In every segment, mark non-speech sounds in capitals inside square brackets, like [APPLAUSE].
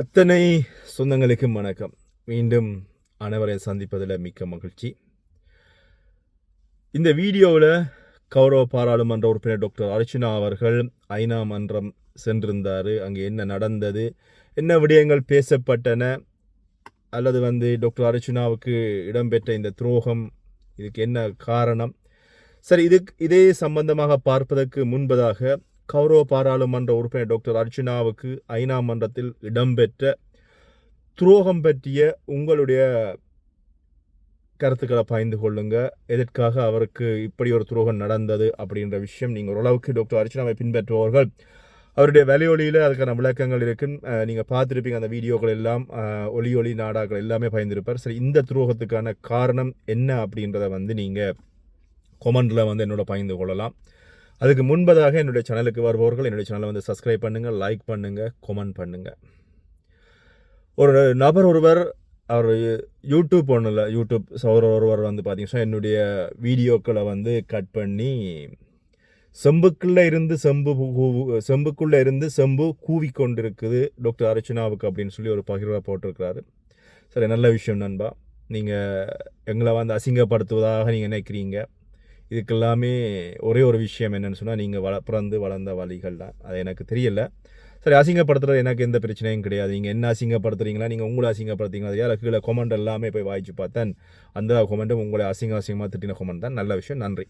அத்தனை சொந்தங்களுக்கும் வணக்கம். மீண்டும் அனைவரை சந்திப்பதில் மிக்க மகிழ்ச்சி. இந்த வீடியோவில் கௌரவ பாராளுமன்ற உறுப்பினர் டாக்டர் அர்ச்சனா அவர்கள் ஐநா மன்றம் சென்றிருந்தார். அங்கே என்ன நடந்தது என்ன விடயங்கள் பேசப்பட்டன அல்லது வந்து டாக்டர் அர்ச்சனாவுக்கு இடம்பெற்ற இந்த துரோகம் இதுக்கு என்ன காரணம்? சரி இதுக்கு இதே சம்பந்தமாக பார்ப்பதற்கு முன்பதாக கௌரவ பாராளுமன்ற உறுப்பினர் டாக்டர் அர்ச்சனாவுக்கு ஐநா மன்றத்தில் இடம்பெற்ற துரோகம் பற்றிய உங்களுடைய கருத்துக்களை பகிர்ந்து கொள்ளுங்க. எதற்காக அவருக்கு இப்படி ஒரு துரோகம் நடந்தது அப்படின்ற விஷயம் நீங்கள் ஓரளவுக்கு டாக்டர் அர்ச்சனாவை பின்பற்றுபவர்கள். அவருடைய வலையொலியில் அதுக்கான விளக்கங்கள் இருக்குன்னு நீங்கள் பார்த்துருப்பீங்க. அந்த வீடியோக்கள் எல்லாம் ஒலி ஒளி நாடாக்கள் எல்லாமே பயந்துருப்பார் சரி இந்த துரோகத்துக்கான காரணம் என்ன அப்படின்றத வந்து நீங்கள் கொமெண்டில் வந்து என்னோட பகிர்ந்து கொள்ளலாம். அதுக்கு முன்பதாக என்னுடைய சேனலுக்கு வருபவர்கள் என்னுடைய சேனலை வந்து சப்ஸ்கிரைப் பண்ணுங்கள் லைக் பண்ணுங்கள் கொமெண்ட் பண்ணுங்கள் ஒரு நபர் ஒருவர் அவர் யூடியூப் ஒன்றும் இல்லை யூடியூப் சௌர ஒருவர் வந்து பார்த்தீங்கன்னா என்னுடைய வீடியோக்களை வந்து கட் பண்ணி செம்புக்குள்ளே இருந்து செம்பு செம்புக்குள்ளே இருந்து செம்பு கூவி கொண்டிருக்குது டாக்டர் அர்ச்சனாவுக்கு அப்படின்னு சொல்லி ஒரு பகிர்வாக போட்டிருக்கிறாரு. சரி நல்ல விஷயம் நண்பா. நீங்கள் எங்களை வந்து அசிங்கப்படுத்துவதாக நீங்கள் நினைக்கிறீங்க. இதுக்கெல்லாமே ஒரே ஒரு விஷயம் என்னன்னு சொன்னால் நீங்கள் வள பிறந்து வளர்ந்த வழிகள் தான். அது எனக்கு தெரியல. சரி அசிங்கப்படுத்துறது எனக்கு எந்த பிரச்சனையும் கிடையாது. நீங்கள் என்ன அசிங்கப்படுத்துறீங்களா நீங்கள் உங்களை அசிங்கப்படுத்துறீங்களா அதில் கீழே கொமெண்ட் எல்லாமே போய் வாய்ச்சி பார்த்தேன். அந்த கொமெண்ட்டும் உங்களை அசிங்க அசிங்கமாக திட்டின கொமெண்ட் தான். நல்ல விஷயம். நன்றி.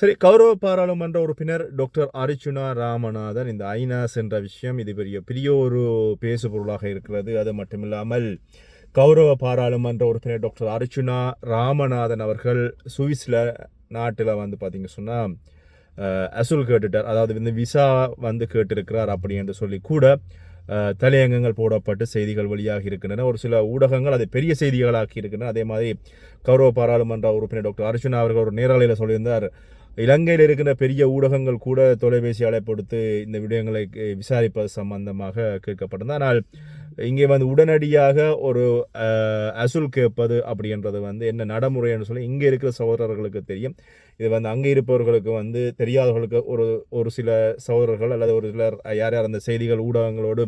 சரி கௌரவ பாராளுமன்ற உறுப்பினர் டாக்டர் அரிச்சுனா ராமநாதன் இந்த ஐநாஸ் என்ற விஷயம் இது பெரிய பெரிய ஒரு பேசு பொருளாக இருக்கிறது. அது மட்டுமில்லாமல் கௌரவ பாராளுமன்ற உறுப்பினர் டாக்டர் அர்ச்சுனா ராமநாதன் அவர்கள் சுவிஸில் நாட்டில் வந்து பார்த்தீங்க சொன்னால் அசுல் கேட்டுட்டார். அதாவது வந்து விசா வந்து கேட்டிருக்கிறார் அப்படி என்று சொல்லி கூட தலையங்கங்கள் போடப்பட்டு செய்திகள் வெளியாக இருக்கின்றன. ஒரு சில ஊடகங்கள் அதை பெரிய செய்திகளாக்கி இருக்கின்றன. அதே மாதிரி கௌரவ பாராளுமன்ற உறுப்பினர் டாக்டர் அர்ஜுனா அவர்கள் ஒரு நேரலையில் சொல்லியிருந்தார். இலங்கையில் இருக்கிற பெரிய ஊடகங்கள் கூட தொலைபேசி அழைப்படுத்து இந்த விடயங்களை விசாரிப்பது சம்பந்தமாக கேட்கப்பட்டது. ஆனால் இங்கே வந்து உடனடியாக ஒரு அசுல் கேட்பது அப்படின்றது வந்து என்ன நடைமுறைன்னு சொல்லி இங்கே இருக்கிற சகோதரர்களுக்கு தெரியும். இது வந்து அங்கே இருப்பவர்களுக்கு வந்து தெரியாதவர்களுக்கு ஒரு ஒரு சில சகோதரர்கள் அல்லது ஒரு சிலர் யார் யார் அந்த செய்திகள் ஊடகங்களோடு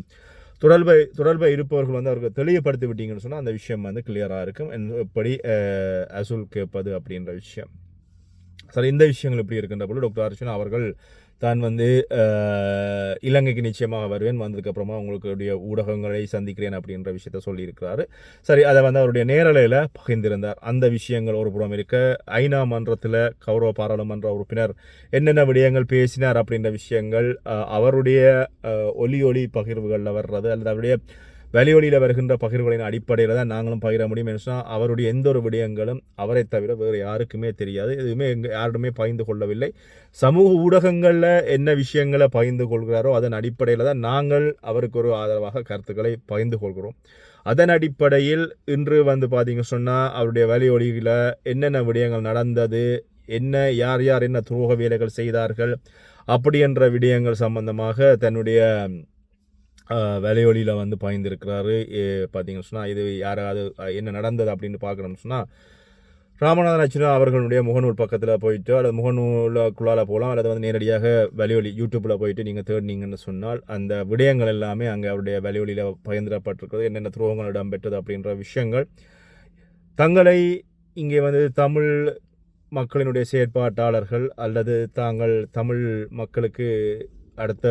தொடர்பை தொடர்பை இருப்பவர்கள் வந்து அவருக்கு தெளிவுபடுத்தி விட்டீங்கன்னு சொன்னால் அந்த விஷயம் வந்து கிளியராக இருக்கும். என் எப்படி அசுல் கேட்பது அப்படின்ற விஷயம். சரி இந்த விஷயங்கள் எப்படி இருக்கின்ற போது டாக்டர் அர்ச்சனா அவர்கள் தான் வந்து இலங்கைக்கு நிச்சயமாக வருவேன் வந்ததுக்கப்புறமா உங்களுடைய ஊடகங்களை சந்திக்கிறேன் அப்படின்ற விஷயத்த சொல்லியிருக்கிறாரு. சரி அதை வந்து அவருடைய நேரலையில் பகிர்ந்திருந்தார். அந்த விஷயங்கள் ஒரு புறம் இருக்க ஐநா மன்றத்தில் கௌரவ பாராளுமன்ற உறுப்பினர் என்னென்ன விடயங்கள் பேசினார் அப்படின்ற விஷயங்கள் அவருடைய ஒலி ஒலி ஒளி பகிர்வுகளில் வர்றது அல்லது அவருடைய வெளிவழியில் வருகின்ற பகிர்வுகளின் அடிப்படையில் தான் நாங்களும் பகிர முடியும் என்று சொன்னால் அவருடைய எந்த ஒரு விடயங்களும் அவரை தவிர வேறு யாருக்குமே தெரியாது. எதுவுமே எங்கள் யாருமே பகிர்ந்து கொள்ளவில்லை. சமூக ஊடகங்களில் என்ன விஷயங்களை பகிர்ந்து கொள்கிறாரோ அதன் அடிப்படையில் தான் நாங்கள் அவருக்கு ஒரு ஆதரவாக கருத்துக்களை பகிர்ந்து கொள்கிறோம். அதன் அடிப்படையில் இன்று வந்து பார்த்தீங்க சொன்னால் அவருடைய வழியொலியில் என்னென்ன விடயங்கள் நடந்தது என்ன யார் யார் என்ன துரோக வேலைகள் செய்தார்கள் அப்படி என்ற விடயங்கள் சம்பந்தமாக தன்னுடைய வேலையொலியில் வந்து பாய்ந்திருக்கிறாரு. பார்த்தீங்கன்னு சொன்னால் இது யாராவது என்ன நடந்தது அப்படின்னு பார்க்கணும்னு சொன்னால் ராமநாதன் அச்சுனா அவர்களுடைய முகநூல் பக்கத்தில் போயிட்டு அல்லது குழால போகலாம் அல்லது வந்து நேரடியாக வலியொலி யூடியூப்பில் போயிட்டு நீங்கள் தேடினீங்கன்னு சொன்னால் அந்த விடயங்கள் எல்லாமே அங்கே அவருடைய வலியொலியில் பகிர்ந்திடப்பட்டிருக்கிறது. என்னென்ன துரோகங்கள் இடம்பெற்றது அப்படின்ற விஷயங்கள். தங்களை இங்கே வந்து தமிழ் மக்களினுடைய செயற்பாட்டாளர்கள் அல்லது தாங்கள் தமிழ் மக்களுக்கு அடுத்த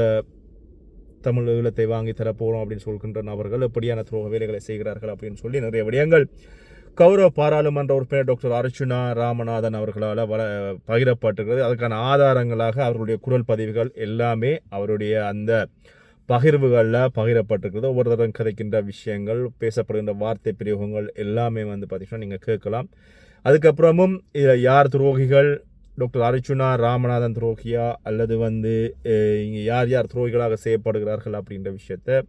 தமிழ் ஈழத்தை வாங்கி தரப்போகிறோம் அப்படின்னு சொல்கின்ற நபர்கள் எப்படியான துரோக வேலைகளை செய்கிறார்கள் அப்படின்னு சொல்லி நிறைய விடயங்கள் கௌரவ பாராளுமன்ற உறுப்பினர் டாக்டர் அர்ச்சுனா ராமநாதன் அவர்களால் வர பகிரப்பட்டிருக்கிறது. அதுக்கான ஆதாரங்களாக அவர்களுடைய குரல் பதிவுகள் எல்லாமே அவருடைய அந்த பகிர்வுகளில் பகிரப்பட்டிருக்கிறது. ஒவ்வொரு தரம் கதைக்கின்ற விஷயங்கள் பேசப்படுகின்ற வார்த்தை பிரயோகங்கள் எல்லாமே வந்து பார்த்திங்கன்னா நீங்கள் கேட்கலாம். அதுக்கப்புறமும் இதில் யார் துரோகிகள் டாக்டர் அர்ச்சுனா ராமநாதன் துரோகியா அல்லது வந்து இங்கே யார் யார் துரோகிகளாக செய்யப்படுகிறார்கள் அப்படின்ற விஷயத்த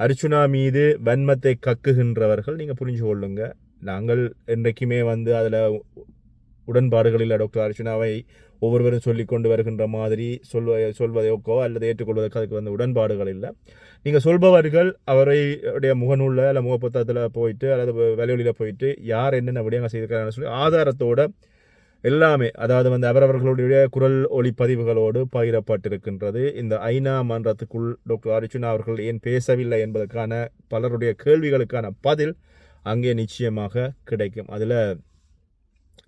அர்ச்சுனா மீது வன்மத்தை கக்குகின்றவர்கள் நீங்கள் புரிஞ்சு கொள்ளுங்க. நாங்கள் என்றைக்குமே வந்து அதில் உடன்பாடுகளில் டாக்டர் அர்ச்சுனாவை ஒவ்வொருவரும் சொல்லி கொண்டு வருகின்ற மாதிரி சொல்வ சொல்வதற்கோ அல்லது ஏற்றுக்கொள்வதற்கோ அதுக்கு வந்து உடன்பாடுகள் இல்லை. நீங்கள் சொல்பவர்கள் அவரை முகநூலில் அல்ல முகப்புத்தகத்தில் போயிட்டு அல்லது வெளியொலியில் போயிட்டு யார் என்னென்ன விடயங்கள் செய்திருக்கிறாங்கன்னு சொல்லி ஆதாரத்தோட எல்லாமே அதாவது வந்து அவரவர்களுடைய குரல் ஒளிப்பதிவுகளோடு பகிரப்பட்டிருக்கின்றது. இந்த ஐநா மன்றத்துக்குள் டாக்டர் அர்ஜுனா அவர்கள் ஏன் பேசவில்லை என்பதற்கான பலருடைய கேள்விகளுக்கான பதில் அங்கே நிச்சயமாக கிடைக்கும். அதில்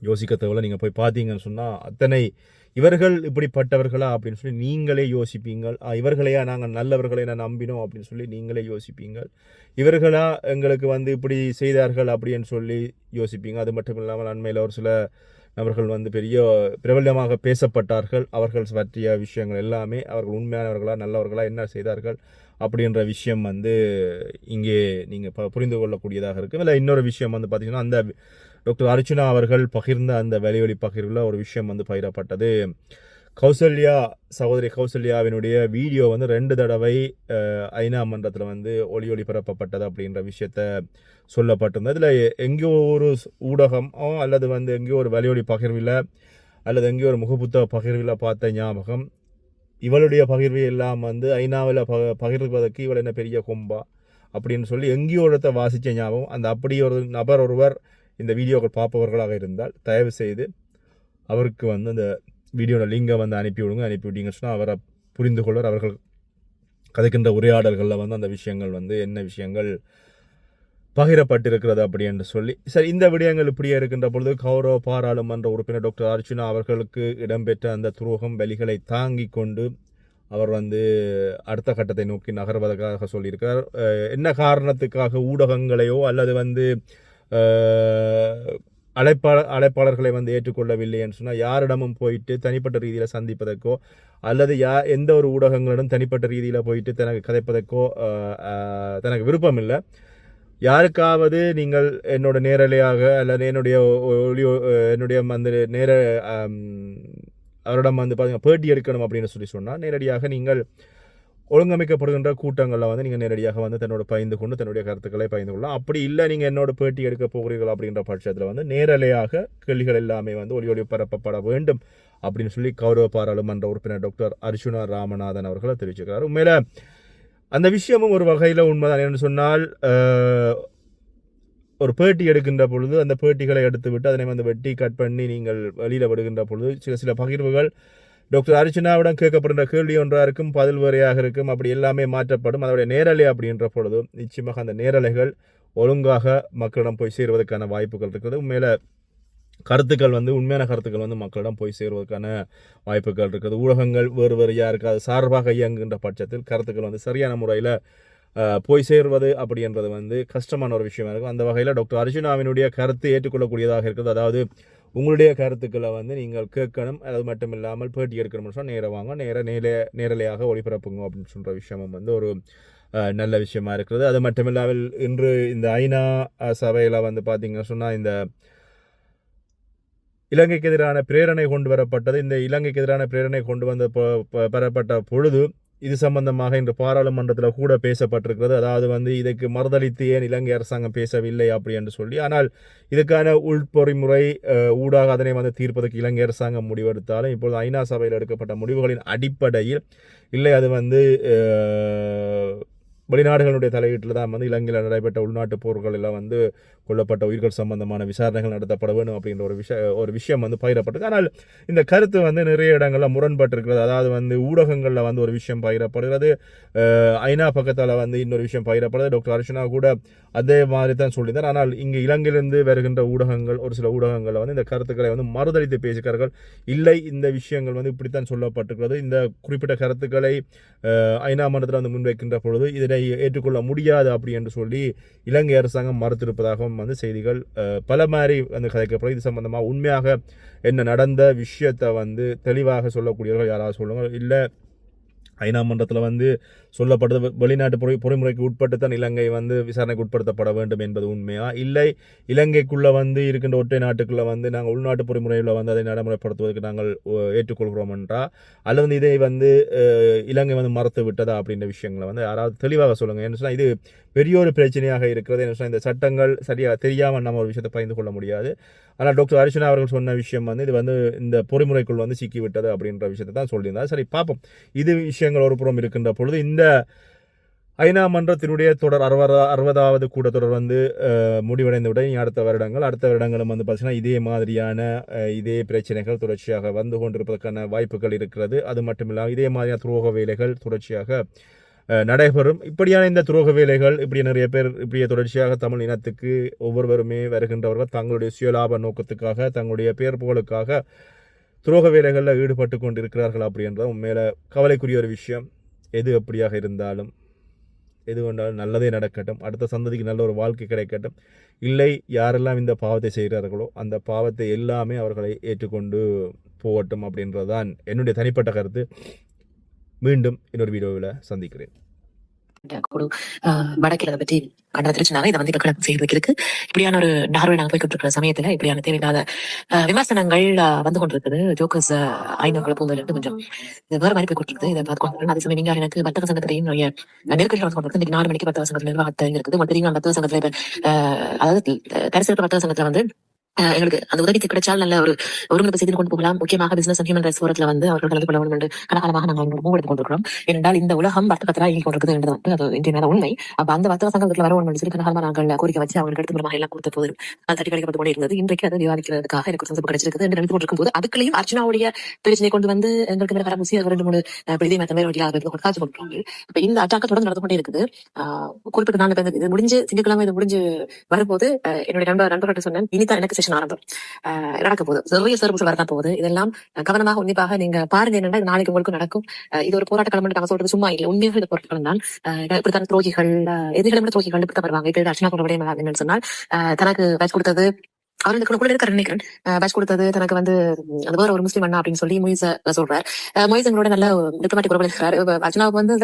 யோசிக்க தேவையில்ல நீங்கள் போய் பார்த்தீங்கன்னு சொன்னால் அத்தனை இவர்கள் இப்படிப்பட்டவர்களா அப்படின்னு சொல்லி நீங்களே யோசிப்பீங்கள். இவர்களையா நாங்கள் நல்லவர்களை நான் நம்பினோம் அப்படின்னு சொல்லி நீங்களே யோசிப்பீங்கள். இவர்களா எங்களுக்கு வந்து இப்படி செய்தார்கள் அப்படின்னு சொல்லி யோசிப்பீங்க. அது மட்டும் இல்லாமல் அண்மையில் ஒரு சில அவர்கள் வந்து பெரிய பிரபலமாக பேசப்பட்டார்கள். அவர்கள் பற்றிய விஷயங்கள் எல்லாமே அவர்கள் உண்மையானவர்களா நல்லவர்களா என்ன செய்தார்கள் அப்படின்ற விஷயம் வந்து இங்கே நீங்கள் ப புரிந்து கொள்ளக்கூடியதாக இருக்கும் இல்லை இன்னொரு விஷயம் வந்து பார்த்திங்கன்னா அந்த டாக்டர் அர்ச்சுனா அவர்கள் பகிர்ந்த அந்த வெளிவெளி பகிர்வில் ஒரு விஷயம் வந்து பகிரப்பட்டது. கௌசல்யா சகோதரி கௌசல்யாவினுடைய வீடியோ வந்து ரெண்டு தடவை ஐநா மன்றத்தில் வந்து ஒளி ஒளிபரப்பப்பட்டது அப்படின்ற விஷயத்த சொல்லப்பட்டிருந்தது. இதில் எங்கேயோ ஒரு ஊடகம் ஊடகமோ அல்லது வந்து எங்கேயோ ஒரு வலியொலி பகிர்வில் அல்லது எங்கேயோ ஒரு முகப்புத்தக பகிர்வில் பார்த்த ஞாபகம் இவளுடைய பகிர்வு எல்லாம் வந்து ஐநாவில் ப பகிர்வதற்கு இவள் என்ன பெரிய கொம்பா அப்படின்னு சொல்லி எங்கேயோ இடத்த வாசித்த ஞாபகம். அந்த அப்படி ஒரு நபர் ஒருவர் இந்த வீடியோக்கள் பார்ப்பவர்களாக இருந்தால் தயவு செய்து அவருக்கு வந்து அந்த வீடியோட லிங்கை வந்து அனுப்பி விடுங்க அனுப்பி விட்டீங்கன்னு சொன்னால் அவரை புரிந்து கொள்வர். அவர்கள் கதைக்கின்ற உரையாடல்களில் வந்து அந்த விஷயங்கள் வந்து என்ன விஷயங்கள் பகிரப்பட்டிருக்கிறது அப்படி என்று சொல்லி. சரி இந்த விடயங்கள் இப்படியே இருக்கின்ற பொழுது கௌரவ பாராளுமன்ற உறுப்பினர் டாக்டர் அர்ச்சுனா அவர்களுக்கு இடம்பெற்ற அந்த துரோகம் வலிகளை தாங்கி கொண்டு அவர் வந்து அடுத்த கட்டத்தை நோக்கி நகர்வதற்காக சொல்லியிருக்கார் என்ன காரணத்துக்காக ஊடகங்களையோ அல்லது வந்து அழைப்பாளர் அழைப்பாளர்களை வந்து ஏற்றுக்கொள்ளவில்லை என்று சொன்னால் யாரிடமும் போயிட்டு தனிப்பட்ட ரீதியில் சந்திப்பதற்கோ அல்லது யா எந்த ஒரு ஊடகங்களிடம் தனிப்பட்ட ரீதியில் போயிட்டு தனக்கு கதைப்பதற்கோ தனக்கு விருப்பம் இல்லை யாருக்காவது நீங்கள் என்னோட நேரலையாக அல்லது என்னுடைய ஒ- ஒளி என்னுடைய அந்த நேர அவரிடம் வந்து பார்த்தீங்கன்னா பேட்டி எடுக்கணும் அப்படின்னு சொல்லி சொன்னால் நேரடியாக நீங்கள் ஒழுங்கமைக்கப்படுகின்ற கூட்டங்களில் வந்து நீங்கள் நேரடியாக வந்து தன்னோட பயந்து கொண்டு தன்னுடைய கருத்துக்களை பயந்து கொள்ளலாம். அப்படி இல்லை நீங்கள் என்னோட பேட்டி எடுக்க போகிறீர்கள் அப்படின்ற பட்சத்தில் வந்து நேரலையாக கேள்விகள் எல்லாமே வந்து ஒளி ஒளி பரப்பப்பட வேண்டும் அப்படின்னு சொல்லி கௌரவ பாராளுமன்ற உறுப்பினர் டாக்டர் அர்ஜுனா ராமநாதன் அவர்களை தெரிவிச்சிருக்கிறார். உண்மையில அந்த விஷயமும் ஒரு வகையில் உண்மைதான். என்னன்னு சொன்னால் ஒரு பேட்டி எடுக்கின்ற பொழுது அந்த பேட்டிகளை எடுத்து விட்டு அதனை வந்து வெட்டி கட் பண்ணி நீங்கள் வெளியில் விடுகின்ற பொழுது சில சில பகிர்வுகள் டாக்டர் அர்ச்சனாவிடம் கேட்கப்படுகின்ற கேள்வி ஒன்றாக இருக்கும் பதில் வேறையாக இருக்கும் அப்படி எல்லாமே மாற்றப்படும். அதோடைய நேரலை அப்படின்ற பொழுது நிச்சயமாக அந்த நேரலைகள் ஒழுங்காக மக்களிடம் போய் சேருவதற்கான வாய்ப்புகள் இருக்கிறது மேலே கருத்துக்கள் வந்து உண்மையான கருத்துக்கள் வந்து மக்களிடம் போய் சேருவதற்கான வாய்ப்புகள் இருக்குது. ஊடகங்கள் வேறு வேறையாக யாருக்கு அது சார்பாக இயங்குகின்ற பட்சத்தில் கருத்துக்கள் வந்து சரியான முறையில் போய் சேர்வது அப்படின்றது வந்து கஷ்டமான ஒரு விஷயமா இருக்கும். அந்த வகையில் டாக்டர் அர்ஜுனாவினுடைய கருத்து ஏற்றுக்கொள்ளக்கூடியதாக இருக்குது. அதாவது உங்களுடைய கருத்துக்களை வந்து நீங்கள் கேட்கணும். அது மட்டும் இல்லாமல் பேட்டி எடுக்கணும்னு சொன்னால் நேராக வாங்க. நேர நேர நேரலையாக ஒளிபரப்புங்க அப்படின்னு சொல்கிற விஷயமும் வந்து ஒரு நல்ல விஷயமா இருக்கிறது அது மட்டும் இல்லாமல் இன்று இந்த ஐநா சபையில் வந்து பார்த்திங்கன்னா சொன்னால் இந்த இலங்கைக்கு எதிரான பிரேரணை கொண்டு வரப்பட்டது. இந்த இலங்கைக்கு எதிரான பிரேரணை கொண்டு வந்த பெறப்பட்ட பொழுது இது சம்பந்தமாக இன்று பாராளுமன்றத்தில் கூட பேசப்பட்டிருக்கிறது. அதாவது வந்து இதுக்கு மறுதளித்து ஏன் இலங்கை அரசாங்கம் பேசவில்லை அப்படி என்று சொல்லி. ஆனால் இதுக்கான உள்பொறிமுறை ஊடாக அதனை வந்து தீர்ப்பதற்கு இலங்கை அரசாங்கம் முடிவெடுத்தாலும் இப்பொழுது ஐநா சபையில் எடுக்கப்பட்ட முடிவுகளின் அடிப்படையில் இல்லை அது வந்து வெளிநாடுகளுடைய தலையீட்டில் தான் வந்து இலங்கையில் நடைபெற்ற உள்நாட்டு போர்கள் எல்லாம் வந்து கொல்லப்பட்ட உயிர்கள் சம்பந்தமான விசாரணைகள் நடத்தப்பட வேண்டும் அப்படின்ற ஒரு விஷய ஒரு விஷயம் வந்து பயிரப்பட்டது ஆனால் இந்த கருத்து வந்து நிறைய இடங்களில் முரண்பட்டிருக்கிறது. அதாவது வந்து ஊடகங்களில் வந்து ஒரு விஷயம் பயிரப்படுகிறது ஐநா பக்கத்தால் வந்து இன்னொரு விஷயம் பயிரப்படுறது டாக்டர் அர்ச்சனா கூட அதே மாதிரி தான் சொல்லியிருந்தார். ஆனால் இங்கே இலங்கையிலிருந்து வருகின்ற ஊடகங்கள் ஒரு சில ஊடகங்களில் வந்து இந்த கருத்துக்களை வந்து மறுதளித்து பேசுகிறார்கள் இல்லை இந்த விஷயங்கள் வந்து இப்படித்தான் சொல்லப்பட்டிருக்கிறது. இந்த குறிப்பிட்ட கருத்துக்களை ஐநா மன்றத்தில் வந்து முன்வைக்கின்ற பொழுது இதனை ஏற்றுக்கொள்ள முடியாது அப்படி என்று சொல்லி இலங்கை அரசாங்கம் மறுத்திருப்பதாகவும் வந்து செய்திகள் பல மாதிரி வந்து கதைக்கப்படும். இது சம்பந்தமாக உண்மையாக என்ன நடந்த விஷயத்தை வந்து தெளிவாக சொல்லக்கூடியவர்கள் யாராவது சொல்லுங்கள். இல்லை ஐநா மன்றத்தில் வந்து சொல்லப்பட்டது வெளிநாட்டு பொறி பொறிமுறைக்கு உட்பட்டு தான் இலங்கை வந்து விசாரணைக்கு உட்படுத்தப்பட வேண்டும் என்பது உண்மையா? இல்லை. இலங்கைக்குள்ளே வந்து இருக்கின்ற ஒற்றை நாட்டுக்குள்ளே வந்து நாங்கள் உள்நாட்டு பொறிமுறையில் வந்து அதை நடைமுறைப்படுத்துவதற்கு நாங்கள் ஏற்றுக்கொள்கிறோம் என்றால் அல்லது வந்து இதை வந்து இலங்கை வந்து மறுத்து விட்டதா அப்படின்ற விஷயங்களை வந்து யாராவது தெளிவாக சொல்லுங்கள் என்ன சொன்னால் இது பெரிய ஒரு பிரச்சனையாக இருக்கிறது. என்ன சொன்னால் இந்த சட்டங்கள் சரியாக தெரியாமல் நம்ம ஒரு விஷயத்தை பகிர்ந்து கொள்ள முடியாது. ஆனால் டாக்டர் அர்ச்சனா அவர்கள் சொன்ன விஷயம் வந்து இது வந்து இந்த பொறிமுறைக்குள் வந்து சிக்கிவிட்டது அப்படின்ற விஷயத்தை தான் சொல்லியிருந்தார். சரி பார்ப்போம். இது விஷயம் விஷயங்கள் ஒரு புறம் இருக்கின்ற பொழுது இந்த ஐநா மன்றத்தினுடைய தொடர் அறுபதா அறுபதாவது கூட்டத்தொடர் வந்து அஹ், முடிவடைந்தவுடன் இனி அடுத்த வருடங்கள் அடுத்த வருடங்களும் வந்து பார்த்திங்கன்னா இதே மாதிரியான இதே பிரச்சனைகள் தொடர்ச்சியாக வந்து கொண்டிருப்பதற்கான வாய்ப்புகள் இருக்கிறது. அது மட்டும் இல்லாமல் இதே மாதிரியான துரோக வேலைகள் தொடர்ச்சியாக நடைபெறும். இப்படியான இந்த துரோக வேலைகள் இப்படி நிறைய பேர் இப்படியே தொடர்ச்சியாக தமிழ் இனத்துக்கு ஒவ்வொருவருமே வருகின்றவர்கள் தங்களுடைய சுயலாப நோக்கத்துக்காக தங்களுடைய பேர் புகழுக்காக துரோக வேலைகளில் ஈடுபட்டு கொண்டிருக்கிறார்கள் அப்படின்றது உண்மையில் கவலைக்குரிய ஒரு விஷயம் எது எப்படியாக இருந்தாலும் எது கொண்டாலும் நல்லதே நடக்கட்டும். அடுத்த சந்ததிக்கு நல்ல ஒரு வாழ்க்கை கிடைக்கட்டும். இல்லை யாரெல்லாம் இந்த பாவத்தை செய்கிறார்களோ அந்த பாவத்தை எல்லாமே அவர்களை ஏற்றுக்கொண்டு போகட்டும் அப்படின்றதுதான் என்னுடைய தனிப்பட்ட கருத்து. மீண்டும் இன்னொரு வீடியோவில் சந்திக்கிறேன். ஒரு வடக்கில் அதை பற்றி கண்டத்திருச்சுனாங்க இதை வந்து இப்போ கணக்கு செய்வதற்கு இருக்கு இப்படியான ஒரு நார்வே நாங்கள் போய்கிட்டு இருக்கிற சமயத்தில் இப்படியான தேவையில்லாத விமர்சனங்கள் வந்து கொண்டிருக்குது. ஜோக்கர்ஸ் ஐநூறு பூந்தல் இருந்து கொஞ்சம் இது வேற மாதிரி போய் கொண்டிருக்குது. இதை பார்த்து கொண்டு அதே சமயம் நீங்கள் எனக்கு வர்த்தக சங்கத்திலையும் நிறைய நெருக்கடிகள் வந்து கொண்டிருக்கு இன்னைக்கு நாலு மணிக்கு வர்த்தக சங்கத்தில் நிர்வாகத்தை இருக்குது மற்ற தெரியும். வர்த்தக சங்கத்தில் அதாவது கரிசல் வர்த்தக சங்கத்தில் வந்து எங்களுக்கு அந்த உதவிக்கு கிடைச்சால் நல்ல ஒரு ஒருங்கிணைப்பு செய்து கொண்டு போகலாம். முக்கியமாக பிசினஸ் அண்ட் ஹியூமன் ரைட்ஸ் ஃபோரத்தில் வந்து அவர்கள் கலந்து கொள்ள வேண்டும் என்று கலகாலமாக நாங்கள் மூவ் எடுத்துக் கொண்டிருக்கிறோம். ஏனென்றால் இந்த உலகம் வர்த்தகத்திலாக இயங்கி கொண்டிருக்கிறது என்று அது இன்றைய உண்மை. அப்ப அந்த வர்த்தக சங்கத்தில் வர ஒன்று சொல்லி கலகாலமாக நாங்கள் கோரிக்கை வச்சு அவங்களுக்கு எடுத்து மூலமாக எல்லாம் கொடுத்த போது அது தட்டி கழிக்கப்பட்டு கொண்டே இருந்தது இன்றைக்கு அதை விவாதிக்கிறதுக்காக எனக்கு சந்தர்ப்பம் கிடைச்சிருக்குது என்று நினைத்து கொண்டிருக்கும் போது அதுக்குள்ளேயும் அர்ச்சனாவுடைய பிரச்சனை கொண்டு வந்து எங்களுக்கு மேல வர முசி அது ரெண்டு மூணு அஹ், பிள்ளை மற்ற மேல வழியாக காட்சி கொண்டிருக்காங்க இப்ப இந்த அட்டாக்க தொடர்ந்து நடந்து கொண்டே இருக்குது. குறிப்பிட்ட நாள் இது முடிஞ்சு திங்கட்கிழமை இது முடிஞ்சு வரும்போது என்னுடைய நண்பர் நண்பர்கிட்ட சொன்னேன் இனிதான் எனக்கு செஷன் ஆரம்பம் நடக்க போகுது. நிறைய சிறப்பு வரதான் போகுது. இதெல்லாம் கவனமாக உன்னிப்பாக நீங்க பாருங்க என்னன்னா நாளைக்கு உங்களுக்கு நடக்கும். இது ஒரு போராட்ட களம் நாங்க சொல்றது சும்மா இல்லை. உண்மையாக இந்த போராட்ட களம் தான் இப்படித்தான துரோகிகள் அஹ், துரோகிகள் இப்படி வருவாங்க. இப்ப அர்ச்சனா கொண்ட விடயம் சொன்னால் தனக்கு வச்சு கொடுத்தது அவர் இந்த கூட நினைக்கிறேன். பேட்ச் கொடுத்தது தனக்கு வந்து அது வேற ஒரு முஸ்லீம் அண்ணா அப்படின்னு சொல்லி மொய்ஸ் சொல்றாரு. மொய்ஸ் எங்களோட நல்ல டிப்ளமேட்டிக் உறவு இருக்கிறாரு. அர்ஜுனாவுக்கு வந்து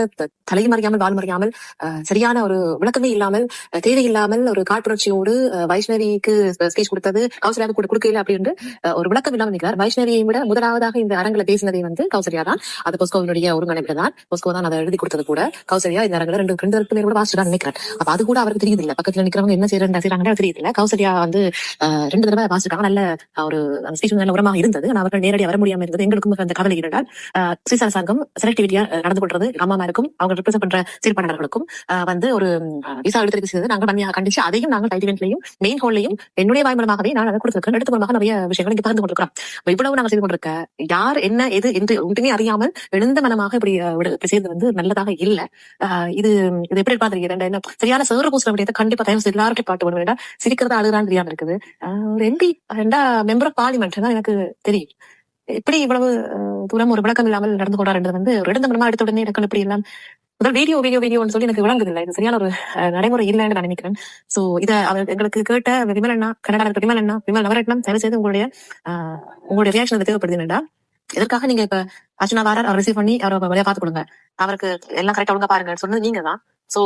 தலை மறியாமல் வால் மறியாமல் சரியான ஒரு விளக்கமே இல்லாமல் தேவையில்லாமல் ஒரு காழ்ப்புணர்ச்சியோடு வைஷ்ணவிக்கு ஸ்பீச் கொடுத்தது கௌசல்யாவுக்கு கூட கொடுக்கல அப்படின்னு ஒரு விளக்கம் இல்லாமல் நிற்கிறார் வைஷ்ணவியை விட முதலாவதாக இந்த அரங்கில பேசினதை வந்து கௌசல்யா தான். அது பொஸ்கோவினுடைய ஒருங்கிணைப்பு தான். பொஸ்கோ தான் அதை எழுதி கொடுத்தது கூட. கௌசல்யா இந்த அரங்கில ரெண்டு ரெண்டு பேர் கூட வாசிச்சு நினைக்கிறேன். அப்ப அது கூட அவருக்கு தெரியுது இல்ல. பக்கத்துல நிக்கிறவங்க என்ன செய்யறாங்க செய்யறாங்க தெரியுது இல்ல. கௌசல்யா வந்து அஹ், ரெண்டு தடவை வாசிச்சிருக்காங்க நல்ல ஒரு ஸ்பீச் நல்ல உரமாக இருந்தது. ஆனா அவர்கள் நேரடியாக வர முடியாமல் இருந்தது. எங்களுக்கும் அந்த கவலை இருந்தால் சுவிஸ் அரசாங்கம் செலக்டிவிட்டியா நடந்து கொள்றது அம்மாமாருக்கும் அவங்க ரெப்ரசென்ட் பண்ற செயற்பாட்டாளர்களுக்கும் வந்து ஒரு விசா எடுத்து செய்தது நாங்கள் வன்மையாக கண்டிச்சு அதையும் நாங்கள் டைட் இவெண்ட்லையும் மெயின் ஹோல்லையும் என்னுடைய வாய் மூலமாகவே நான் அதை கொடுத்துருக்கேன் எடுத்து மூலமாக நிறைய விஷயங்கள் இங்கே பகிர்ந்து கொண்டிருக்கிறோம். இவ்வளவு நாங்கள் செய்து கொண்டிருக்க யார் என்ன எது என்று ஒன்றுமே அறியாமல் எழுந்த மனமாக இப்படி செய்தது வந்து நல்லதாக இல்லை. இது இது எப்படி பாத்துருக்கீங்க என்ன சரியான சேர பூசுற விடயத்தை கண்டிப்பா தயவு செய்து எல்லாருக்கும் பாட்டு வேணும் வேண்டாம் சிரிக்கிறதா அழுகிறான்னு தெரியாம இருக்குது. ஒரு எம்பி ரெண்டா மெம்பர் ஆஃப் பார்லிமெண்ட் தான் எனக்கு தெரியும். எப்படி இவ்வளவு தூரம் ஒரு விளக்கம் இல்லாமல் நடந்து கொண்டாருன்றது வந்து ஒரு இடந்த எடுத்த உடனே எனக்கு இப்படி எல்லாம் முதல் வீடியோ வீடியோ வீடியோன்னு சொல்லி எனக்கு விளங்குது இல்லை இது சரியான ஒரு நடைமுறை இல்லைன்னு நான் நினைக்கிறேன். சோ இதை அவர் எங்களுக்கு கேட்ட விமல் அண்ணா கனடா இருக்க விமல் அண்ணா விமல் நவரட்னம் தயவு செய்து உங்களுடைய உங்களுடைய ரியாக்ஷன் தேவைப்படுது என்னடா எதற்காக நீங்க இப்ப அர்ச்சனா வாரர் அவர் ரிசீவ் பண்ணி அவரை வழியா பாத்து கொடுங்க. அவருக்கு எல்லாம் கரெக்டா ஒழுங்கா பாருங்க சொன்னது நீங்க தான் சோ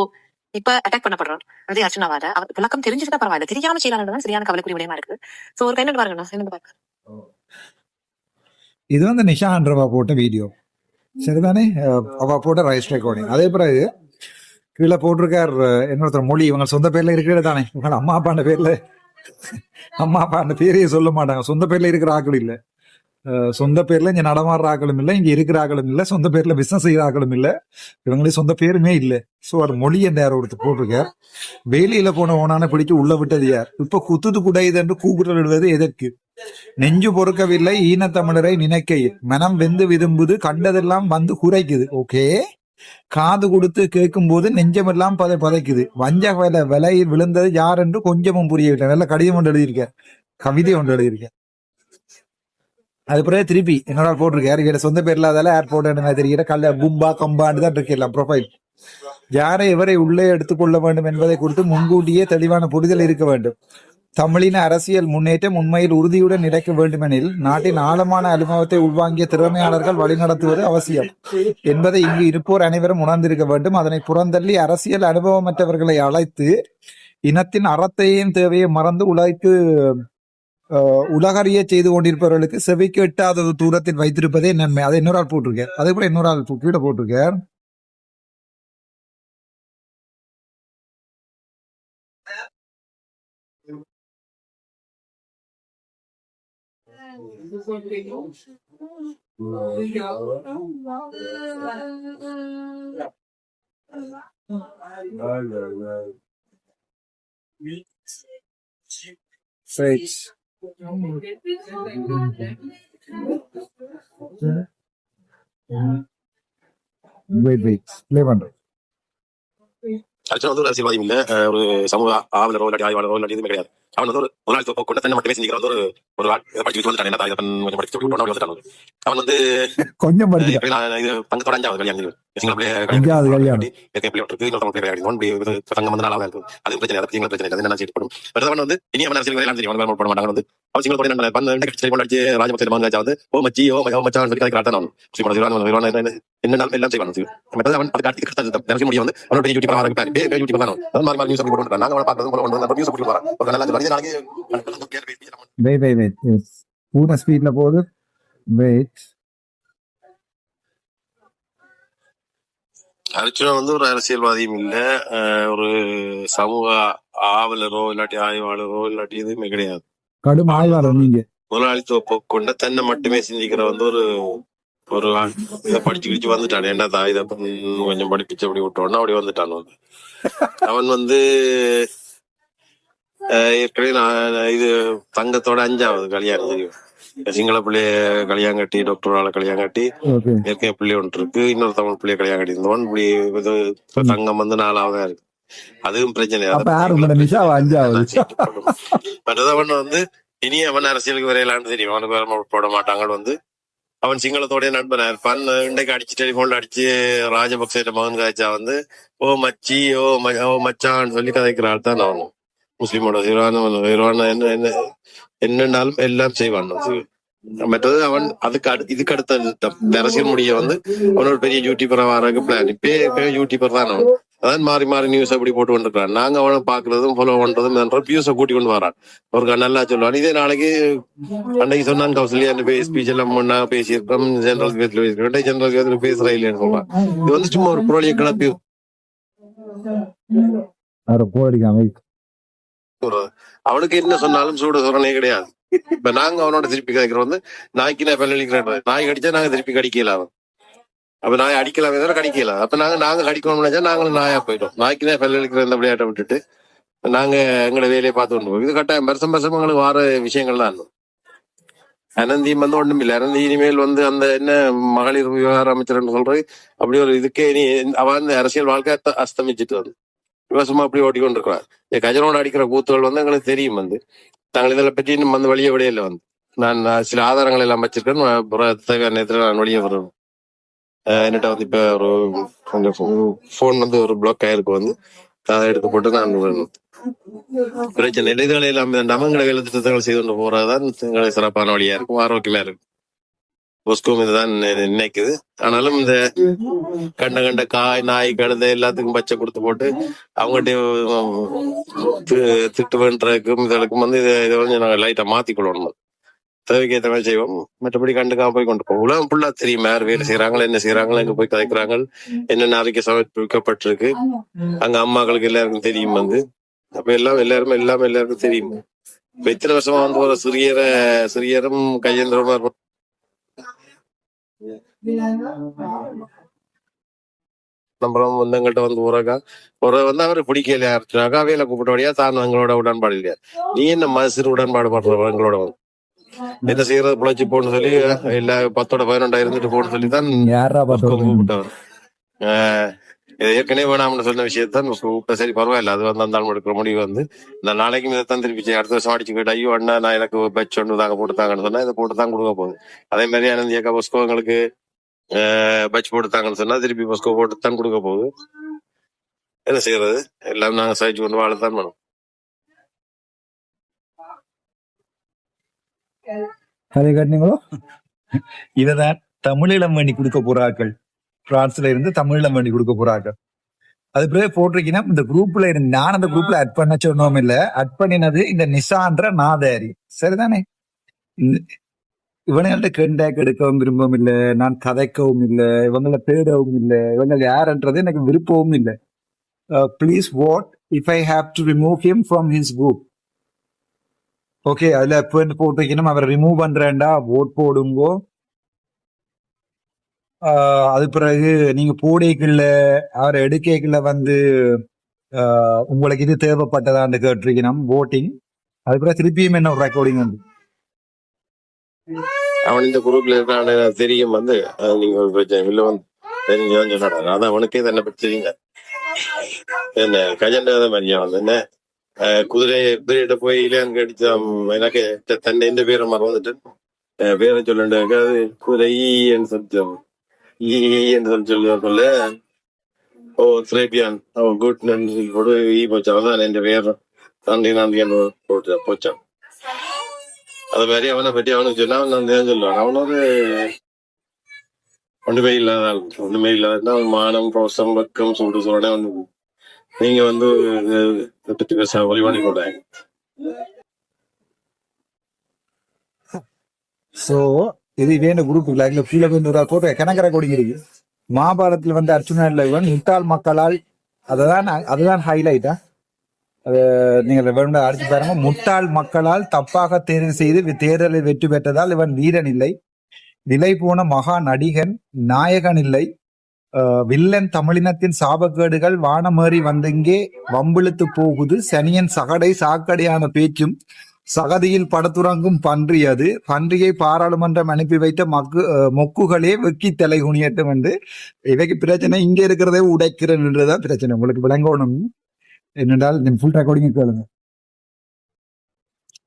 இப்ப அட்டாக் பண்ணப்படுறார் அதே அர்ச்சனா வார. அவர் விளக்கம் தெரிஞ்சுட்டா பரவாயில்ல. தெரியாம செய்யலாம் சரியான கவலைக்குரிய விடயமா இருக்கு சோ ஒரு என்ன பாருங்கண்ணா என்ன பாருங்க. இது வந்து நிஷான்றவா போட்ட வீடியோ. சரிதானே? அவ போட்ட ரைஸ் ரெக்கார்டிங் அதே பிறகு கீழே போட்டிருக்கார் இன்னொருத்தர் மொழி. இவங்க சொந்த பேர்ல இருக்கிறது தானே. இவங்க அம்மா அப்பாண்ட பேர்ல. அம்மா அப்பாண்ட பேரையே சொல்ல மாட்டாங்க. சொந்த பேர்ல இருக்கிற ஆக்கள் இல்ல. சொந்த பேர்ல இங்க நடமாடுற ஆக்களும் இல்ல இங்க இருக்கிற ஆக்களும் இல்ல சொந்த பேர்ல பிசினஸ் செய்யற ஆக்களும் இல்ல. இவங்களே சொந்த பேருமே இல்லை. சோ அது மொழி என்ற யாரோ ஒருத்தர் போட்டிருக்கார். வேலியில போன ஓனான பிடிச்சு உள்ள விட்டது யார்? இப்ப குத்துது குடையுது என்று கூக்குரல் விடுவது எதற்கு? நெஞ்சு பொறுக்கவில்லை ஈனத்தமிழரை நினைக்கையில் மனம் வெந்து விதும்புது கண்டதெல்லாம் வந்து குறைக்குது. ஓகே காது கொடுத்து கேட்கும் போது நெஞ்சமெல்லாம் பதை பதைக்குது. வஞ்ச விலை விலையில் விழுந்தது யார் என்று கொஞ்சமும் புரியவில்லை. நல்ல கடிதம் ஒன்று எழுதியிருக்கேன் கவிதை ஒன்று எழுதியிருக்கேன் அது பிறகு திருப்பி என்னோட போட்டிருக்காரு இவட சொந்த பேர் இல்லாதால ஏர்போர்ட் என்ன தெரியல. கல்ல கும்பா கம்பான்னு தான் இருக்கு எல்லாம் ப்ரொஃபைல் யாரை எவரை உள்ளே எடுத்துக்கொள்ள வேண்டும் என்பதை குறித்து முன்கூட்டியே தெளிவான புரிதல் இருக்க வேண்டும். தமிழின அரசியல் முன்னேற்றம் உண்மையில் உறுதியுடன் நிலைக்க வேண்டுமெனில் நாட்டின் ஆழமான அனுபவத்தை உள்வாங்கிய திறமையாளர்கள் வழிநடத்துவது அவசியம். என்பதை இங்கு இருப்போர் அனைவரும் உணர்ந்திருக்க வேண்டும். அதனை புறந்தள்ளி அரசியல் அனுபவமற்றவர்களை அழைத்து இனத்தின் அறத்தையும் தேவையும் மறந்து உலகிற்கு உலகறிய செய்து கொண்டிருப்பவர்களுக்கு செவிக்கு எட்டாத தூரத்தில் வைத்திருப்பதே நன்மை. அதை இன்னொரு ஆள் போட்டிருக்கார். அதே போல இன்னொரு ஆள் கீழே போட்டிருக்கார். Fates. பண்றேன் அர்ச்சனா வந்து ஒரு அரசியல்வாதியும் இல்ல அஹ் ஒரு சமூக ஆவலரோ இல்லாட்டி ஆய்வாளரோ இல்லாட்டி எதுவுமே கிடையாது அவன் வந்து ஒரு நாள் கொண்ட தன்னை மட்டுமே சிந்திக்கிற வந்து ஒரு படிச்சு வந்துட்டான் என்ன தாய் தப்பன் கொஞ்சம் படிச்சு விட்டு வந்துட்டான் அவன். வந்து கொஞ்சம் தங்கத்தோட அஞ்சாவது கல்யாணம் அஞ்சாவது கல்யாணம். சங்கம் வந்து நாளாக இருக்கும் அது பிரச்சனை அதை பிரச்சனை இல்லை அது என்ன செய்யப்படும் பட் அவன் வந்து இனி அவன் அரசியல் எல்லாம் தெரியும் அவன் போட மாட்டாங்க வந்து அவன் சிங்கள போய் நான் பண்ண கட்சி கொண்டு அடிச்சு ராஜபக்சே மகன் வந்து ஓ மச்சி ஓ மச்சி, ஓ மச்சான் சொல்லி கதை நான் ஸ்ரீமன் சிவான் சிவான் என்ன என்ன எல்லாம் செய்வான் மற்றது அவன் அதுக்கு அடுத்து கிட்ட நினைக்க முடியும் வந்து அவனோட பெரிய யூடியூப் வர பேர் பேர் யூடியூப் தான் அவன் மாறி மாறி நியூஸ் போட்டு வந்தான். நாங்க அவனை பார்க்கறது போல கொண்டு வந்து நியூஸ் போட்டு வரான் ஒரு நல்ல வருது நாளைக்கு வெயிட் வெயிட் வெயிட் பூர்ண ஸ்பீட்ல போகுது வெயிட் அர்ச்சனா வந்து ஒரு அரசியல்வாதியும் இல்ல. ஒரு சமூக ஆவலரோ இல்லாட்டி ஆய்வாளரோ இல்லாட்டி எதுவுமே கிடையாது. கடும் நீங்க. முதலாளித்துவ போக்கொண்ட தன்னை மட்டுமே சிந்திக்கிற வந்து ஒரு ஒரு. இதை படிச்சு கிடிச்சு வந்துட்டான். ஏன்டா தா இதை கொஞ்சம் படிப்பிச்சு அப்படி விட்டோன்னா அப்படி வந்துட்டான் வந்து அவன் வந்து ஏற்கனவே நான் இது தங்கத்தோட அஞ்சாவது கல்யாணம் தெரியும் சிங்கள பிள்ளைய கல்யாணம் கட்டி டாக்டர் ஆளை கல்யாணம் கட்டி ஏற்கனவே பிள்ளை ஒன்று இருக்கு. இன்னொரு தமிழ் பிள்ளைய கல்யாணம் கட்டி இருந்தவன் இப்படி இது தங்கம் வந்து நாலாவதா இருக்கு. அதுவும் பிரச்சனை [LAUGHS] மற்றதவன் வந்து இனி அவன் அரசியலுக்கு வரையலான்னு தெரியும். அவனுக்கு வர போட மாட்டாங்க வந்து அவன் சிங்களத்தோட நண்பனா இருப்பான். இன்றைக்கு அடிச்சு டெலிபோன்ல அடிச்சு ராஜபக்சேட்ட மகன் காய்ச்சா வந்து ஓ மச்சி ஓ ம- ஓ மச்சான்னு சொல்லி கதைக்கிற ஆள் தான் அவன் முஸ்லீமோட ஹீரோவான ஹீரோவான என்ன என்ன என்னன்னாலும் எல்லாம் செய்வான் மற்றது அவன் அதுக்கு அடு இதுக்கு அடுத்த இந்த அரசியல் முடிய வந்து அவனோட பெரிய யூடியூபரா வர்றதுக்கு பிளான் இப்பே யூடியூபர் தான் அவன் அதான் மாறி மாறி நியூஸ் அப்படி போட்டு கொண்டிருக்கான் நாங்க அவனை பாக்குறதும் ஃபாலோ பண்றதும் வியூஸை கூட்டி கொண்டு வரான் ஒரு நல்லா சொல்லுவான் இதே நாளைக்கு அன்னைக்கு சொன்னான் கௌசல்யா பே ஸ்பீச் எல்லாம் ஒன்னா பேசியிருக்கோம் ஜெனரல் பேஸ்ல பேசியிருக்கோம் ஜெனரல் பேஸ்ல பேசுற இல்லைன்னு சொல்றான் இது வந்து சும்மா ஒரு புரோலிய கிளப்பி சொல்றது அவனுக்கு என்ன சொன்னாலும் சூடு சொல்றனே கிடையாது. இப்ப நாங்க அவனோட திருப்பி கேட்கிறோம் வந்து நாய்க்கு நான் பல்லளிக்கிறேன் நாய் கடிச்சா நாங்க திருப்பி கடிக்கல அவன். அப்ப நாய் அடிக்கலாமே எதாவது கடிக்கல. அப்ப நாங்க நாங்க கடிக்கணும்னு நினைச்சா நாங்களும் நாயா போயிட்டோம். நாய்க்கு தான் பல்லளிக்கிற இந்த விளையாட்டை விட்டுட்டு நாங்க எங்களை வேலையை பார்த்து கொண்டு போவோம். இது கட்டாயம். வருஷம் வருஷம் எங்களுக்கு வார விஷயங்கள் தான். அனந்தியும் வந்து ஒண்ணும் இல்லை. அனந்தி இனிமேல் வந்து அந்த என்ன மகளிர் விவகார அமைச்சர்னு சொல்றது அப்படி ஒரு இதுக்கே இனி அவன் அரசியல் வாழ்க்கை அஸ்தமிச்சுட்டு அஸ்தமிச்சிட்டு வந்து சும்மா அப்படி ஓட்டிக்கொண்டு இந்த கஜனோட அடிக்கிற கூத்துகள் வந்து எங்களுக்கு தெரியும் வந்து. தாங்கள் இதில் பற்றி இன்னும் வந்து வெளியே விடையில வந்து. நான் நான் சில ஆதாரங்கள் எல்லாம் வச்சிருக்கேன். நான் தேவையான நேரத்தில் நான் வெளியே வருவேன். என்கிட்ட வந்து இப்ப ஒரு கொஞ்சம் ஃபோன் வந்து ஒரு பிளாக் ஆயிருக்கு வந்து. அதை எடுத்து போட்டு நான் வரணும். பிரச்சனை இல்லை. இதுகளை எல்லாம் வேண்டாம எங்களை வேலை திட்டங்கள் செய்து கொண்டு போறதுதான் சிறப்பான வழியா இருக்கும். ஆரோக்கியமா இருக்கும். பொஸ்கோம் இதுதான் நினைக்குது. ஆனாலும் இந்த கண்ட கண்ட காய் நாய் கழுதை எல்லாத்துக்கும் பச்சை கொடுத்து போட்டு அவங்ககிட்ட திட்டு பண்றதுக்கும் இதற்கும் வந்து இதை இதை வந்து நாங்கள் லைட்டா மாத்தி கொள்ளணும். தேவைக்கேற்ற மாதிரி செய்வோம். மற்றபடி கண்டுக்காம போய் கொண்டு போவோம். உலகம் ஃபுல்லா தெரியும் யார் வேலை செய்யறாங்களோ என்ன செய்யறாங்களோ எங்க போய் கதைக்கிறாங்க என்னென்ன அறிக்கை சமர்ப்பிக்கப்பட்டிருக்கு. அங்க அம்மாக்களுக்கு எல்லாருக்கும் தெரியும் வந்து. அப்ப எல்லாம் எல்லாருமே எல்லாமே எல்லாருக்கும் தெரியும். இப்ப இத்தனை வருஷமா வந்து ஒரு சிறியரை சிறியரும் கையேந்திரமா இருப்போம் நம்புறோம் வந்து எங்கள்கிட்ட வந்து உறக்கா ஒரு வந்து அவர் பிடிக்கல யாருச்சுனாக்கா அவையில கூப்பிட்டபடியா தான் எங்களோட உடன்பாடு இல்லையா? நீ என்ன மசிறு உடன்பாடு பண்ற எங்களோட வந்து? என்ன செய்யறது? பிழைச்சு போன்னு சொல்லி இல்ல பத்தோட பதினொண்டா இருந்துட்டு போன்னு சொல்லி தான் கூப்பிட்டவர். ஏற்கனவே வேணாம்னு சொன்ன விஷயத்தான் கூப்பிட்ட சரி பரவாயில்ல. அது வந்து அந்த எடுக்கிற முடிவு வந்து இந்த நாளைக்கும் இதை தான் திருப்பி அடுத்த வருஷம் அடிச்சு போயிட்டு ஐயோ அண்ணா நான் எனக்கு பட்ச் ஒன்று தாங்க போட்டுத்தாங்கன்னு சொன்னா இதை போட்டு தான் கொடுக்க போகுது. அதே மாதிரி ஆனந்த் ஏக்கா பஸ்கோ எங்களுக்கு பட்ச் போட்டுத்தாங்கன்னு சொன்னா திருப்பி பஸ்கோ போட்டு தான் கொடுக்க போகுது. என்ன செய்யறது? எல்லாம் நாங்க சகிச்சு கொண்டு வாழத்தான் வேணும். கதை இததான் தமிழீழம் வேண்டி கொடுக்க போறாக்கள் பிரான்ஸ்ல இருந்து தமிழ்ல வேண்டி கொடுக்க போறாங்க. அது பிறகு போட்டிருக்கீங்கன்னா இந்த குரூப்ல இருந்து நான் அந்த குரூப்ல அட் பண்ண சொன்னோம் இல்ல அட் பண்ணினது இந்த நிசான்ற நாதாரி. சரிதானே? இவனை இவனுங்கள்ட்ட கண்டாக் எடுக்கவும் விரும்பவும் இல்லை நான் கதைக்கவும் இல்லை இவங்கள தேடவும் இல்லை இவங்க யாருன்றது எனக்கு விருப்பமும் இல்லை. Please what if I have to remove him from his group okay அதுல போட்டு வைக்கணும் அவரை ரிமூவ் பண்றேன்டா ஓட் போடுங்கோ. அது பிறகு நீங்க போடைக்குள்ள அவரை எடுக்கைக்குள்ள வந்து உங்களுக்கு இது தேவைப்பட்டதான்னு கேட்டிருக்கணும் போட்டிங் அது பிறகு திருப்பியும் என்ன ஒரு ரெக்கார்டிங் வந்து அவன் இந்த குரூப்ல இருக்கான தெரியும் வந்து. நீங்க ஒரு பிரச்சனை இல்லை. வந்து தெரிஞ்சதான் அதான் அவனுக்கே தன்னை பற்றி என்ன கஜண்டாத மரியா வந்து என்ன? குதிரை குதிரையிட்ட போய் இளையான் கடிச்சான் எனக்கு தன்னை இந்த பேரை மறந்துட்டு பேரை சொல்லண்டாக்க அது குதிரைன்னு சத்தம் ஈ என்று சொல்ல ஓ திரேபியான் ஓ குட் நன்றி. கூட ஈ போச்சான் அதான் என் பேர் நன்றி நன்றி என்று போட்டு போச்சான். அதை மாதிரி அவனை பற்றி அவனுக்கு சொன்னா அவன் நன்றி தான் சொல்லுவான். அவனோட ஒண்ணுமே இல்லாத ஒண்ணுமே இல்லாத அவன் மானம் ரோசம் வெக்கம் சூடு சோட ஒண்ணு நீங்க வந்து இதை பேச சோ இது வேணும் குரூப் இல்ல கீழே வந்து ஒரு போட்டோ கணக்கு ரெக்கார்டிங் இருக்கு வந்து அர்ஜுனா இவன் முட்டாள் மக்களால் அதுதான் அதுதான் ஹைலைட்டா அது நீங்கள் வேணும் அடிச்சு பாருங்க. முட்டாள் மக்களால் தப்பாக தேர்வு செய்து வி- தேர்தலில் வெற்றி பெற்றதால் இவன் வீரன் இல்லை. விலை போன மகா நடிகன் நாயகன் இல்லை. வில்லன் தமிழினத்தின் சாபக்கேடுகள் வானமேறி வந்தெங்கே வம்பிழுத்து போகுது. சனியன் சகடை சாக்கடையான பேச்சும் சகதியில் படத்துறங்கும் பன்றி அது. பன்றியை பாராளுமன்றம் அனுப்பி வைத்த மக்கு மொக்குகளே வெக்கி தலை குனியட்டும் என்று. இவைக்கு பிரச்சனை இங்க இருக்கிறதே உடைக்கிறன்றதுதான் பிரச்சனை. உங்களுக்கு விளங்கணும். என்னென்றால் ஃபுல் ரெக்கார்டிங் கேளுங்க.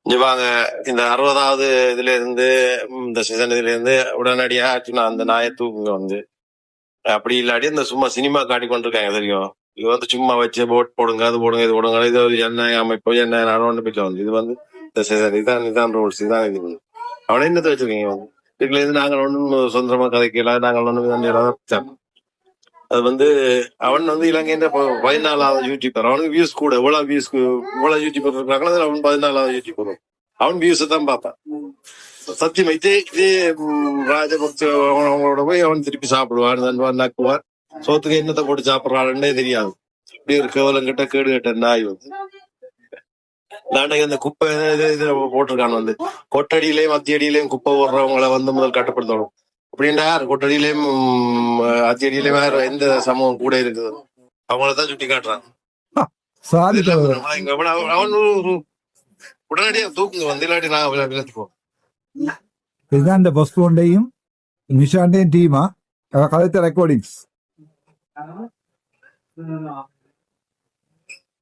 இங்க வாங்க. இந்த அறுபதாவது இதுல இருந்து இந்த சீசன் இதுல இருந்து உடனடியா ஆச்சுன்னா அந்த நாயை தூக்குங்க வந்து. அப்படி இல்லாட்டி இந்த சும்மா சினிமா காட்டி கொண்டிருக்காங்க தெரியும்? இது வந்து சும்மா வச்சு போட் போடுங்க அது போடுங்க இது போடுங்க இது என்ன அமைப்பு என்ன நடவடிக்கை வந்து இது வந்து சரி இதான் இதான் ரூல்ஸ் இதான் இது. அவனை என்னத்தை வச்சிருக்கீங்க வந்து இருந்து நாங்கள் ஒன்றும் சொந்தமாக கதைக்கல நாங்கள் ஒன்றும் அது வந்து அவன் வந்து இலங்கைன்ற பதினாலாவது யூடியூபர் அவனுக்கு வியூஸ் கூட இவ்வளவு வியூஸ் இவ்வளோ யூடியூபர் இருக்காங்களோ? அவன் பதினாலாவது யூடியூபர் அவன் வியூஸ் தான் பார்ப்பான். சத்தியம் இதே இதே ராஜபக்ச அவன் அவங்களோட போய் அவன் திருப்பி சாப்பிடுவான் நண்பான் நக்குவான். சோத்துக்கு என்னத்தை போட்டு சாப்பிடுறான்னே தெரியாது. இப்படி ஒரு கேவலம் கிட்ட கேடு கேட்ட நாய் வந்து. நாளைக்கு அந்த குப்பை இது இது போட்டிருக்கான் வந்து. கொட்டடியிலையும் மத்தியடியிலையும் குப்பை போடுறவங்களை வந்து முதல் கட்டுப்படுத்தணும். அப்படின்னா யார் கொட்டடியிலையும் அத்தியடியிலையும் வேற எந்த சமூகம் கூட இருக்குது. அவங்கள தான் சுட்டி ஒரு உடனடியா தூக்குங்க வந்து இல்லாட்டி நான் விளையாட்டுப்போம் இதுதான் இந்த பஸ் நிஷாண்டையும் டீமா கதைத்த ரெக்கார்டிங்ஸ்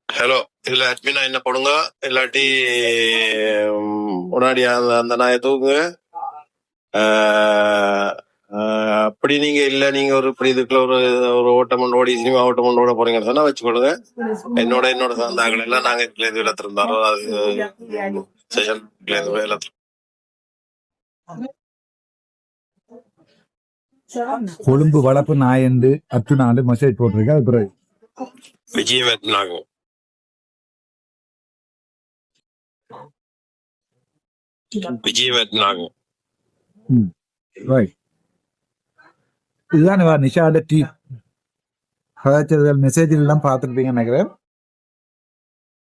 ஹலோ? இதுல அட்மினா என்ன பண்ணுங்க? இல்லாட்டி ம், உடனடியா அந்த அந்த நாயை தூக்குங்க. ஆஹ், ஆஹ், அப்படி நீங்க இல்ல நீங்க ஒரு இப்படி இதுக்குள்ள ஒரு ஒரு ஓட்டம் ஒன்று ஓடி சினிமா ஓட்டம் ஒன்று ஓட போறீங்கன்னு சொன்னா வச்சுக்கொள்ளுங்க. என்னோட என்னோட சார்ந்தாக்கள் எல்லாம் நாங்க இதுல இருந்து விளத்திருந்தாரோ அது செஷன் விளத்து கொழும்பு வளர்ப்பு நாய் என்று அர்ச்சுனாண்டு மெசேஜ் போட்டிருக்கேன் அது பிறகு. விஜய் நாங்க விஜய் நாங்க ரைட் இதுதான் நிஷாண்ட டீம் கதாச்சர்கள் மெசேஜ் எல்லாம் பார்த்துருப்பீங்கன்னு நினைக்கிறேன்.